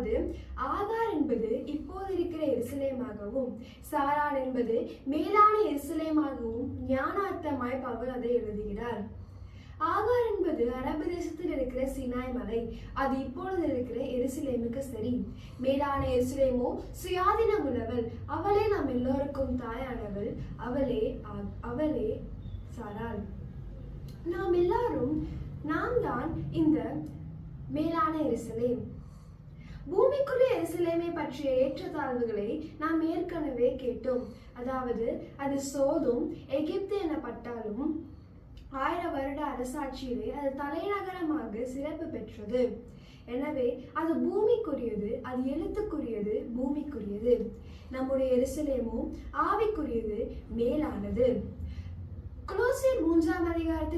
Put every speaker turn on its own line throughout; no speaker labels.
அதாவது ஆகார் என்பது இப்போது இருக்கிற எருசலேமாகவும் சாரால் என்பது மேலான எருசலேமாகவும் ஞானார்த்தமாய் பவுல் அதை எழுதுகிறார். ஆகார் என்பது அரபு தேசத்தில் இருக்கிற சினாய் மலை. அது இப்பொழுது இருக்கிற எருசலேமுக்கு சரி. மேலான எருசலேமோ சுயாதீனம் உள்ளவள் அவளே நாம் எல்லோருக்கும் தாயானவள். அவளே அவளே சாராள். நாம் எல்லாரும் நாம் தான் இந்த மேலான எருசலேம். பூமிக்குரிய எருசலேமை பற்றிய ஏற்றத்தாழ்வுகளை நாம் ஏற்கனவே கேட்டோம். அதாவது அது சோதும் எகிப்து எனப்பட்டாலும் ஆயிரம் வருட அரசாட்சியிலே அது தலைநகரமாக சிறப்பு பெற்றது. எனவே அது பூமிக்குரியது அது எழுத்துக்குரியது பூமிக்குரியது. நம்முடைய எருசலேமும் ஆவிக்குரியது மேலானது. கொலோசியர் மூன்றாம் அதிகாரத்தின்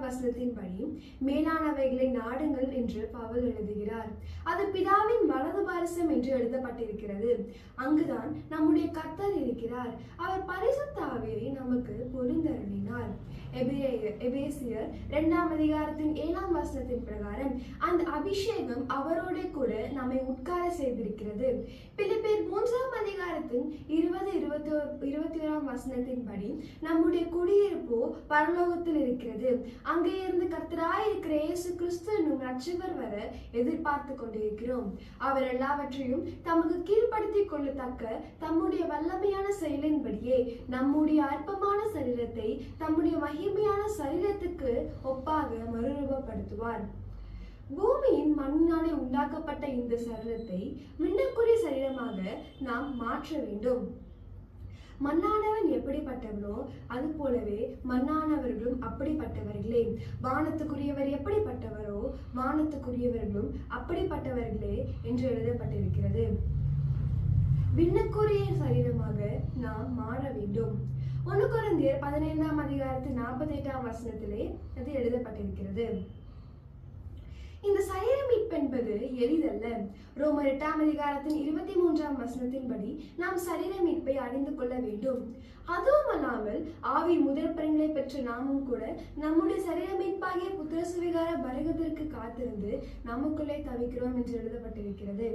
வசனத்தின்படி மேலானவைகளை நாடுங்கள் என்று பவுல் எழுதுகிறார். அது பிதாவின் வலது பாரசம் என்று எழுதப்பட்டிருக்கிறது. அங்குதான் நம்முடைய கர்த்தர் இருக்கிறார். அவர் பரிசுத்த ஆவியை நமக்கு பொழிந்தருளினார் எபேசியர் இரண்டாம் அதிகாரத்தின் ஏழாம் வசனத்தின் பிரகாரம் அந்த அபிஷேகம் அவரோட கூட நம்மை உட்கார செய்திருக்கிறது. பிலிப்பேர் மூன்றாம் அதிகாரத்தின் இருபத்தி இருபத்தி ஓராம் வசனத்தின்படி நம்முடைய குடியிருப்போ பரலோகத்தில் இருக்கிறது. அங்கே இருந்து கர்த்தராய் இருக்கிற இயேசு கிறிஸ்து என்னும் ரட்சகர் வர எதிர்பார்த்து கொண்டிருக்கிறோம். அவர் எல்லாவற்றையும் தமக்கு கீழ்ப்படுத்திக் கொள்ளத்தக்க தம்முடைய வல்லமையான செயலின்படியே நம்முடைய அற்பமான சரீரத்தை தம்முடைய மகிமையான சரீரத்துக்கு ஒப்பாக மறுரூபப்படுத்துவார். பூமியின் மண்ணினாலே உண்டாக்கப்பட்ட இந்த சரீரத்தை மின்னக்குரிய சரீரமாக நாம் மாற்ற வேண்டும். மண்ணானவன் எப்படிப்பட்டவனோ அது போலவே மண்ணானவர்களும் அப்படிப்பட்டவர்களே வானத்துக்குரியவர் எப்படிப்பட்டவரோ வானத்துக்குரியவர்களும் அப்படிப்பட்டவர்களே என்று எழுதப்பட்டிருக்கிறது. விண்ணுக்குரிய சரீரமாக நாம் மாற வேண்டும். ஒன்று குழந்தையர் பதினைந்தாம் அதிகாரத்து நாற்பத்தி எட்டாம் வசனத்திலே அது எழுதப்பட்டிருக்கிறது. இந்த சரீர என்பது எளிதல்ல. ரோமர் எட்டாம் அதிகாரத்தின் இருபத்தி மூன்றாம் வசனத்தின்படி நாம் சரீர மீட்பை அறிந்து கொள்ள வேண்டும். அதுவும் அல்லாமல் ஆவி முதல் பலன்களை பெற்ற நாமும் கூட நம்முடைய சரீர மீட்பாகிய புத்திர சுவிகார பரகத்திற்கு காத்திருந்து நமக்குள்ளே தவிக்கிறோம் என்று எழுதப்பட்டிருக்கிறது.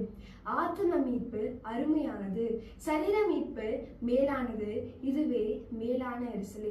ஆத்ம மீட்பு அருமையானது. சரீர மீட்பு மேலானது. இதுவே மேலான எரிசலை